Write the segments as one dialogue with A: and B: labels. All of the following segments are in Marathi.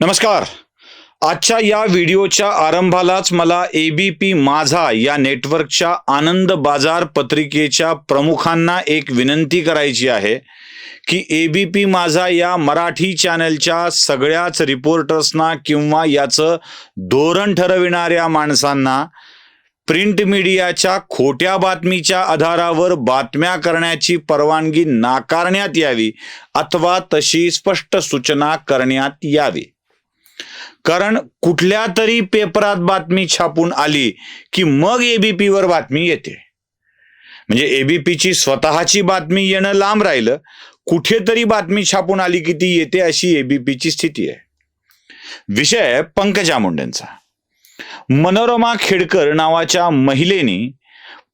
A: नमस्कार. आजच्या या व्हिडिओच्या आरंभालाच मला ए बी पी माझा या नेटवर्कच्या आनंद बाजार पत्रिकेच्या प्रमुखांना एक विनंती करायची आहे की ए बी पी माझा या मराठी चॅनलच्या सगळ्याच रिपोर्टर्सना किंवा याचं धोरण ठरविणाऱ्या माणसांना प्रिंट मीडियाच्या खोट्या बातमीच्या आधारावर बातम्या करण्याची परवानगी नाकारण्यात यावी अथवा तशी स्पष्ट सूचना करण्यात यावी. कारण कुठल्या तरी पेपरात बातमी छापून आली की मग एबीपी वर बातमी येते. म्हणजे एबीपीची स्वतःची बातमी येणं लांब राहिलं. कुठेतरी बातमी छापून आली की ती येते अशी एबीपीची स्थिती आहे. विषय पंकजा मुंडेंचा. मनोरमा खेडकर नावाच्या महिलेनी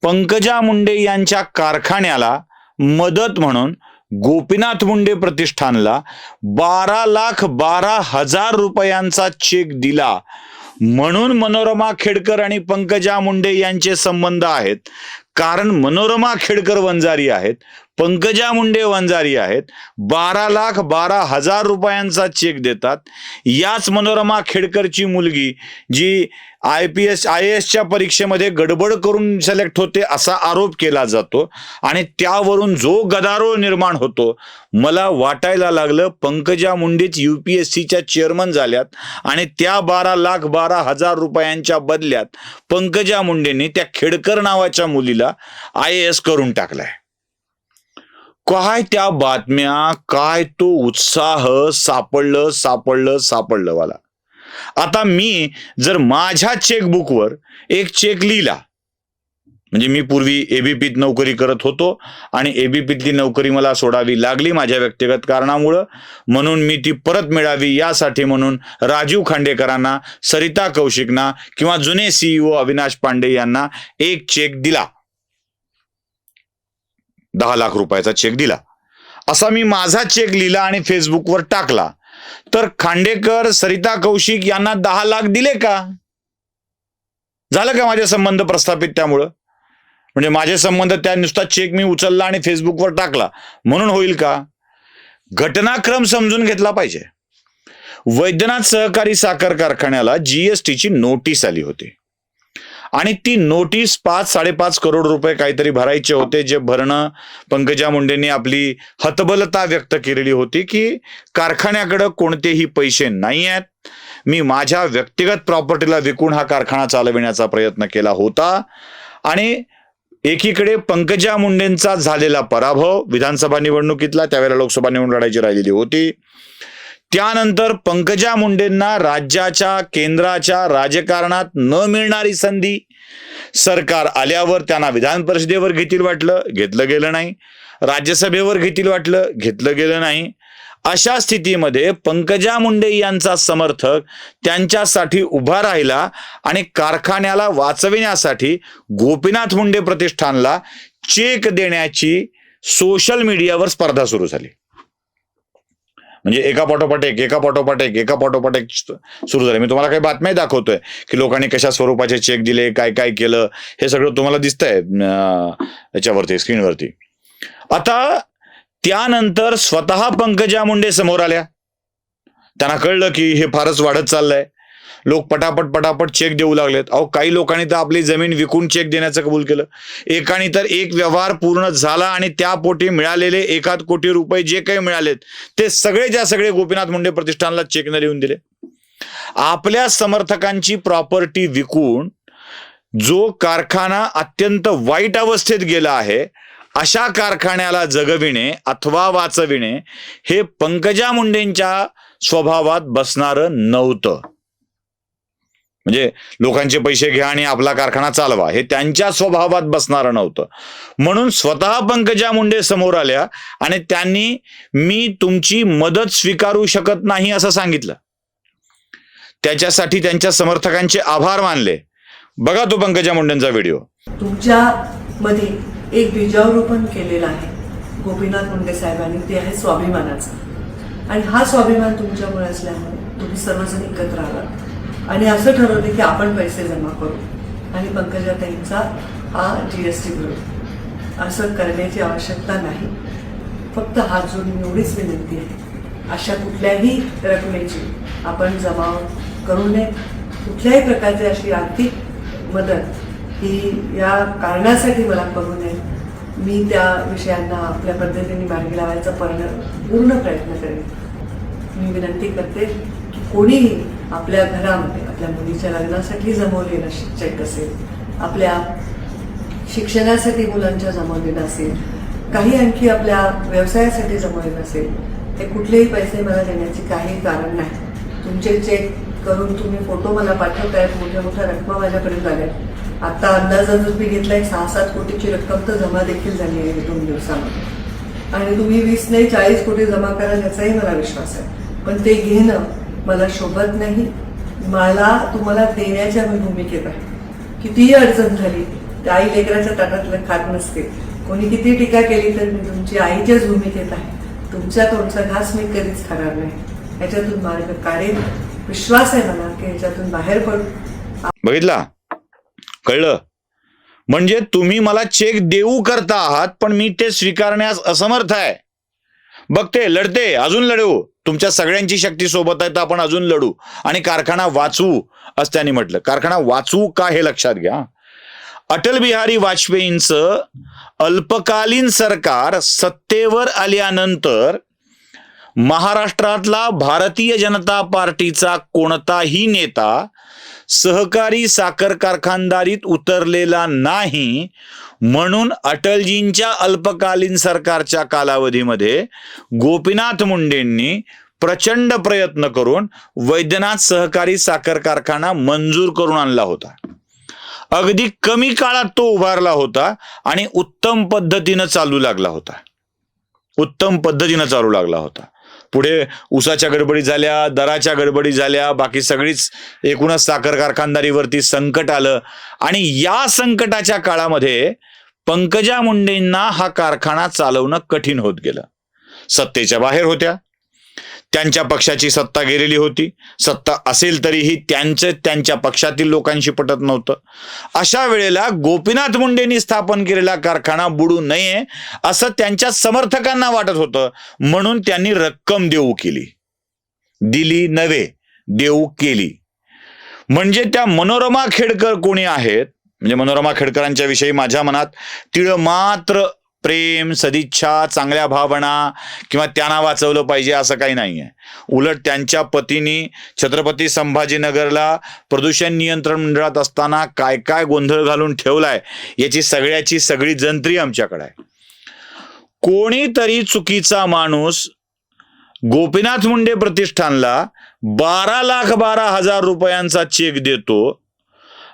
A: पंकजा मुंडे यांच्या कारखान्याला मदत म्हणून गोपीनाथ मुंडे प्रतिष्ठानला बारा लाख बारा हजार रुपयांचा चेक दिला. म्हणून मनोरमा खेडकर आणि पंकजा मुंडे यांचे संबंध आहेत. कारण मनोरमा खेडकर वंजारी आहेत. पंकजा मुंडे वंजारी आहेत. बारा लाख बारा हजार रुपयांचा चेक देतात. याच मनोरमा खेडकरची मुलगी जी आय पी एस आय एसच्या परीक्षेमध्ये गडबड करून सिलेक्ट होते असा आरोप केला जातो. आणि त्यावरून जो गदारोळ निर्माण होतो मला वाटायला लागलं पंकजा मुंडेच यू पी एस सीच्या चेअरमन झाल्यात आणि त्या बारा लाख बारा हजार रुपयांच्या बदल्यात पंकजा मुंडेंनी त्या खेडकर नावाच्या मुलीला आय ए एस करून टाकलाय. काय त्या बातम्या काय तो उत्साह सापडलं सापडलं सापडलं मला. आता मी जर माझ्या चेकबुकवर एक चेक लिहिला म्हणजे मी पूर्वी एबीपीत नोकरी करत होतो आणि एबीपीतली नोकरी मला सोडावी लागली माझ्या व्यक्तिगत कारणामुळं म्हणून मी ती परत मिळावी यासाठी म्हणून राजीव खांडेकरांना सरिता कौशिकना किंवा जुने सीईओ अविनाश पांडे यांना एक चेक दिला. दहा लाख रुपयाचा चेक दिला. असा मी माझा चेक लिहिला आणि फेसबुकवर टाकला. तर खांडेकर सरिता कौशिक यांना दहा लाख दिले का? झालं का माझे संबंध प्रस्थापित त्यामुळं? म्हणजे माझे संबंध त्या नुसता चेक मी उचलला आणि फेसबुकवर टाकला. म्हणून होईल का? घटनाक्रम समजून घेतला पाहिजे. वैद्यनाथ सहकारी साखर कारखान्याला जीएसटीची नोटीस आली होती. आणि ती नोटीस पाच साडेपाच करोड रुपये काहीतरी भरायचे होते जे भरणं पंकजा मुंडेंनी आपली हतबलता व्यक्त केलेली होती की कारखान्याकडं कोणतेही पैसे नाही आहेत. मी माझ्या व्यक्तिगत प्रॉपर्टीला विकून हा कारखाना चालविण्याचा प्रयत्न केला होता. आणि एकीकडे पंकजा मुंडेंचा झालेला पराभव विधानसभा निवडणुकीतला त्यावेळेला लोकसभा निवडणूक लढायची राहिलेली होती. त्यानंतर पंकजा मुंडेंना राज्याच्या केंद्राच्या राजकारणात न मिळणारी संधी सरकार आल्यावर त्यांना विधान परिषदेवर घेतील वाटलं घेतलं गेलं नाही. राज्यसभेवर घेतील वाटलं घेतलं गेलं नाही. अशा स्थितीमध्ये पंकजा मुंडे यांचा समर्थक त्यांच्यासाठी उभा राहिला आणि कारखान्याला वाचविण्यासाठी गोपीनाथ मुंडे प्रतिष्ठानला चेक देण्याची सोशल मीडियावर स्पर्धा सुरू झाली. म्हणजे एका पाठोपाठ एक एका पाठोपाठ एक एका पाठोपाठ एक सुरू झाले. मी तुम्हाला काही बातम्या दाखवतोय की लोकांनी कशा स्वरूपाचे चेक दिले काय काय केलं हे सगळं तुम्हाला दिसतंय याच्यावरती स्क्रीनवरती आता त्यानंतर स्वतः पंकजा मुंडे समोर आल्या. त्यांना कळलं की हे फारच वाढत चाललंय. लोक पटापट पटापट चेक देऊ लागलेत. अहो काही लोकांनी तर आपली जमीन विकून चेक देण्याचं कबूल केलं. एकाने तर एक व्यवहार पूर्ण झाला आणि त्या पोटी मिळालेले एकाद कोटी रुपये जे काही मिळालेत ते सगळे ज्या सगळे गोपीनाथ मुंडे प्रतिष्ठानला चेकनं लिहून दिले. आपल्या समर्थकांची प्रॉपर्टी विकून जो कारखाना अत्यंत वाईट अवस्थेत गेला आहे अशा कारखान्याला जगविणे अथवा वाचविणे हे पंकजा मुंडेंच्या स्वभावात बसणारं नव्हतं. म्हणजे लोकांचे पैसे घ्या आणि आपला कारखाना चालवा. हे त्यांच्या स्वभावात बसणारं नव्हतं. म्हणून स्वतः पंकजा मुंडे समोर आल्या आणि त्यांनी मी तुमची मदत स्वीकारू शकत नाही असं सांगितलं. त्याच्यासाठी त्यांच्या समर्थकांचे आभार मानले. बघा तो पंकजा मुंडेंचा व्हिडिओ.
B: तुमच्या मध्ये एक बीजारोपण केलेलं आहे. गोपीनाथ मुंडे साहेबांनी. ते आहे स्वाभिमानाचं. आणि हा स्वाभिमान तुमच्यामुळे असल्यामुळे तुम्ही सर्वजण एकत्र आलात. आणि असं ठरवलं की आपण पैसे जमा करू. आणि पंकजाताईंचा हा जी एस टी ग्रुप असं करण्याची आवश्यकता नाही. फक्त हात जोडून एवढीच विनंती आहे. अशा कुठल्याही रकमेची आपण जमा करू नये. कुठल्याही प्रकारची अशी आर्थिक मदत ही या कारणासाठी मला करू नये. मी त्या विषयांना आपल्या पद्धतीने मार्गी लावायचा पर्ण पूर्ण प्रयत्न करेन. मी विनंती करते की कोणीही आपल्या घरामध्ये आपल्या मुलीच्या लग्नासाठी जमवलेलं चेक असेल आपल्या शिक्षणासाठी मुलांच्या जमवलेलं असेल काही आणखी आपल्या व्यवसायासाठी जमवलेलं असेल ते कुठलेही पैसे मला देण्याचे काही कारण नाही. तुमचे चेक करून तुम्ही फोटो मला पाठवतायत मोठ्या मोठ्या रकमा माझ्यापर्यंत आल्यात आता अंदाजानं मी घेतलाय सहा सात कोटीची रक्कम तर जमा देखील झाली आहे दोन दिवसामध्ये. आणि तुम्ही वीस नाही चाळीस कोटी जमा कराल याचाही मला विश्वास आहे. पण ते घेणं मला शोभत नाही. मला तुम्हाला देण्याच्या मी भूमिकेत आहे. कितीही अडचण झाली त्या आई लेकराच्या ताटातलं खात नसते. कोणी किती टीका केली तर मी तुमची आईच्याच भूमिकेत आहे. तुमच्या तोंडचा घास मी कधीच खाणार नाही. याच्यातून मार्ग काढेल विश्वास आहे मला की याच्यातून बाहेर पडू.
A: बघितला? कळलं? म्हणजे तुम्ही मला चेक देऊ करता आहात पण मी ते स्वीकारण्यास असमर्थ आहे. बघते लढते अजून लढू. तुमच्या सगळ्यांची शक्ती सोबत आहे तर आपण अजून लढू. आणि कारखाना वाचवू असं त्यांनी म्हटलं. कारखाना वाचवू का हे लक्षात घ्या. अटल बिहारी वाजपेयींचं अल्पकालीन सरकार सत्तेवर आल्यानंतर महाराष्ट्रातला भारतीय जनता पार्टीचा कोणताही नेता सहकारी साखर कारखानदारीत उतरलेला नाही म्हणून अटलजींच्या अल्पकालीन सरकारच्या कालावधीमध्ये गोपीनाथ मुंडेंनी प्रचंड प्रयत्न करून वैद्यनाथ सहकारी साखर कारखाना मंजूर करून आणला होता. अगदी कमी काळात तो उभारला होता आणि उत्तम पद्धतीनं चालू लागला होता. उत्तम पद्धतीनं चालू लागला होता. पुढे उसाच्या गडबडी झाल्या दराच्या गडबडी झाल्या बाकी सगळीच एकूणच साखर कारखानदारीवरती संकट आलं. आणि या संकटाच्या काळामध्ये पंकजा मुंडेंना हा कारखाना चालवणं कठीण होत गेलं. सत्तेच्या बाहेर होत्या. त्यांच्या पक्षाची सत्ता गेलेली होती. सत्ता असेल तरीही त्यांचं त्यांच्या पक्षातील लोकांशी पटत नव्हतं. अशा वेळेला गोपीनाथ मुंडेंनी स्थापन केलेला कारखाना बुडू नये असं त्यांच्या समर्थकांना वाटत होतं. म्हणून त्यांनी रक्कम देऊ केली. दिली नव्हे देऊ केली. म्हणजे त्या मनोरमा खेडकर कोणी आहेत? म्हणजे मनोरमा खेडकरांच्या विषयी माझ्या मनात तिळ मात्र प्रेम सदिच्छा चांगल्या भावना किंवा त्यांना वाचवलं पाहिजे असं काही नाही आहे उलट त्यांच्या पतीनी छत्रपती संभाजीनगरला प्रदूषण नियंत्रण मंडळात असताना काय काय गोंधळ घालून ठेवलाय याची सगळ्याची सगळी जंत्री आमच्याकडे आहे. कोणीतरी चुकीचा माणूस गोपीनाथ मुंडे प्रतिष्ठानला बारा लाख बारा हजार रुपयांचा चेक देतो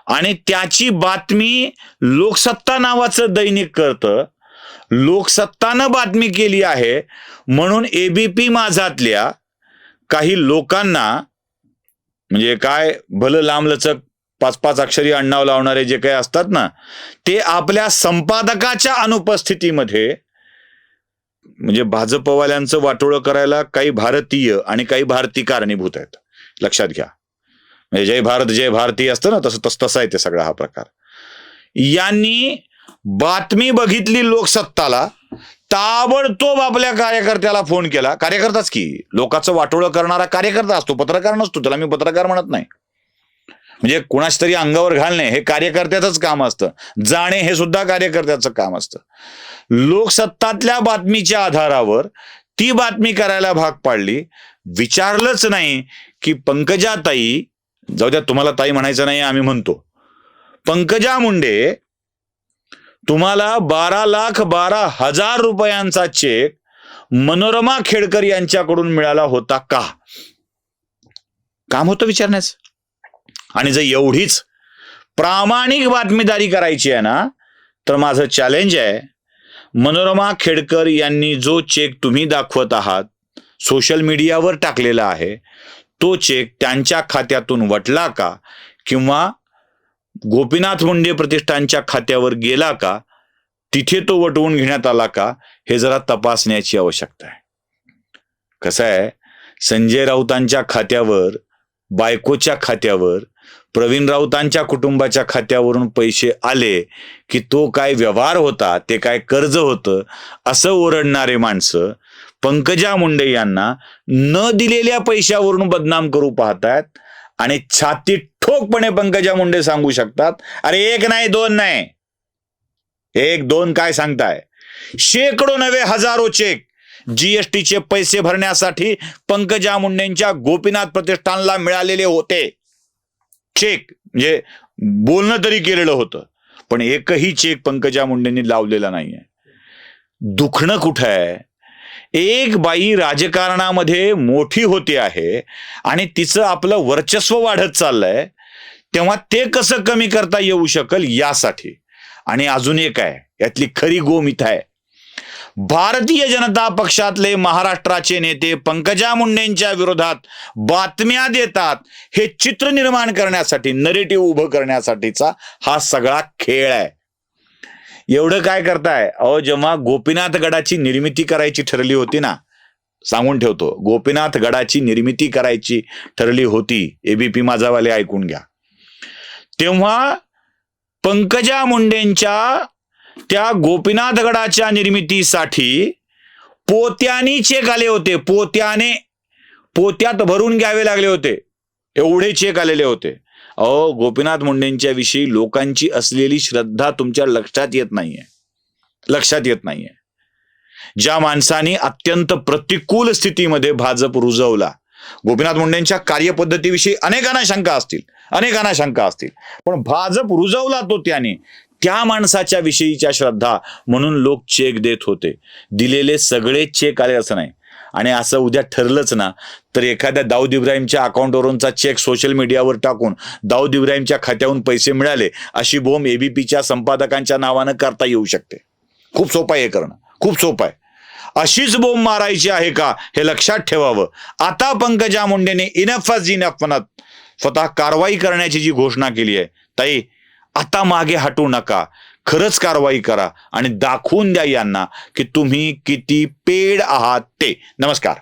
A: आणि त्याची बातमी लोकसत्ता नावाचं दैनिक करतं. लोकसत्तानं बातमी केली आहे. म्हणून एबीपी माझातल्या काही लोकांना म्हणजे काय भलं लांबलचक पाच पाच अक्षरी अण्णाव लावणारे जे काही असतात ना ते आपल्या संपादकाच्या अनुपस्थितीमध्ये म्हणजे भाजपवाल्यांचं वाटोळं करायला काही भारतीय आणि काही भारती कारणीभूत आहेत. लक्षात घ्या. म्हणजे जय भारत जय भारती असतं ना तसं तस तसा आहे ते सगळा हा प्रकार. यांनी बातमी बघितली लोकसत्ताला ताबडतोब आपल्या कार्यकर्त्याला फोन केला. कार्यकर्ताच की लोकांचं वाटोळं करणारा कार्यकर्ता असतो पत्रकार नसतो त्याला मी पत्रकार म्हणत नाही. म्हणजे कुणाच तरी अंगावर घालणे हे कार्यकर्त्याचंच काम असतं. जाणे हे सुद्धा कार्यकर्त्याचं काम असतं. लोकसत्तातल्या बातमीच्या आधारावर ती बातमी करायला भाग पाडली. विचारलंच नाही की पंकजाताई जाऊ द्या तुम्हाला ताई म्हणायचं नाही आम्ही म्हणतो. पंकजा मुंडे तुम्हाला बारा लाख बारा हजार रुपयांचा चेक मनोरमा खेडकर यांच्याकडून मिळाला होता का? काम होतं विचारण्याचं आणि जर एवढीच प्रामाणिक बातमीदारी करायची आहे ना तर माझं चॅलेंज आहे मनोरमा खेडकर यांनी जो चेक तुम्ही दाखवत आहात सोशल मीडियावर टाकलेला आहे तो चेक त्यांच्या खात्यातून वटला का? किंवा गोपीनाथ मुंडे प्रतिष्ठानच्या खात्यावर गेला का? तिथे तो वटवून घेण्यात आला का? हे जरा तपासण्याची आवश्यकता आहे. कसं आहे? संजय राऊतांच्या खात्यावर बायकोच्या खात्यावर प्रवीण राऊतांच्या कुटुंबाच्या खात्यावरून पैसे आले की तो काय व्यवहार होता ते काय कर्ज होतं असं ओरडणारे माणसं पंकजा मुंडे यांना न दिलेल्या पैशावरून बदनाम करू पाहतायत आणि छाती ठोकपणे पंकजा मुंडे सांगू शकतात. अरे एक नाही दोन नाही. एक दोन काय सांगताय? शेकडो नवे हजारो चेक जीएसटीचे पैसे भरण्यासाठी पंकजा मुंडेंच्या गोपीनाथ प्रतिष्ठानला मिळालेले होते. चेक म्हणजे बोलणं तरी केलेलं होतं. पण एकही चेक पंकजा मुंडेंनी लावलेला नाहीये. दुखणं कुठं आहे? एक बाई राजकारणामध्ये मोठी होते आहे आणि तिचं आपलं वर्चस्व वाढत चाललंय तेव्हा ते कसं कमी करता येऊ शकल यासाठी? आणि अजून एक आहे यातली खरी गोम आहे. भारतीय जनता पक्षातले महाराष्ट्राचे नेते पंकजा मुंडेंच्या विरोधात बातम्या देतात हे चित्र निर्माण करण्यासाठी नरेटिव्ह उभं करण्यासाठीचा हा सगळा खेळ आहे. एवढं काय करताय? अहो जेव्हा गोपीनाथ गडाची निर्मिती करायची ठरली होती ना सांगून ठेवतो. गोपीनाथ गडाची निर्मिती करायची ठरली होती. एबीपी माझावाले ऐकून घ्या. तेव्हा पंकजा मुंडेंच्या त्या गोपीनाथ गडाच्या निर्मितीसाठी पोत्यानी चेक आले होते. पोत्याने पोत्यात भरून घ्यावे लागले होते. एवढे चेक आलेले होते. अहो गोपीनाथ मुंडेंच्या विषयी लोकांची असलेली श्रद्धा तुमच्या लक्षात येत नाहीये. लक्षात येत नाहीये. ज्या माणसाने अत्यंत प्रतिकूल स्थितीमध्ये भाजप रुजवला गोपीनाथ मुंडेंच्या कार्यपद्धतीविषयी अनेकांना शंका असतील अनेकांना शंका असतील. पण भाजप रुजवला तो त्याने. त्या माणसाच्या विषयीच्या श्रद्धा म्हणून लोक चेक देत होते. दिलेले सगळे चेक आले असं नाही. आणि असं उद्या ठरलंच ना तर एखाद्या दाऊद इब्राहिमच्या अकाउंटवरूनचा चेक सोशल मीडियावर टाकून दाऊद इब्राहिमच्या खात्याहून पैसे मिळाले अशी बोंब एबीपीच्या संपादकांच्या नावानं करता येऊ शकते. खूप सोपं आहे हे करणं. खूप सोपं आहे. अशीच बोंब मारायची आहे का हे लक्षात ठेवावं. आता पंकजा मुंडेने इनफच इनफ म्हणत स्वतः कारवाई करण्याची जी घोषणा केली आहे ताई आता मागे हटू नका. खरंच कारवाई करा आणि दाखवून द्या यांना की तुम्ही किती पेड आहात ते. नमस्कार.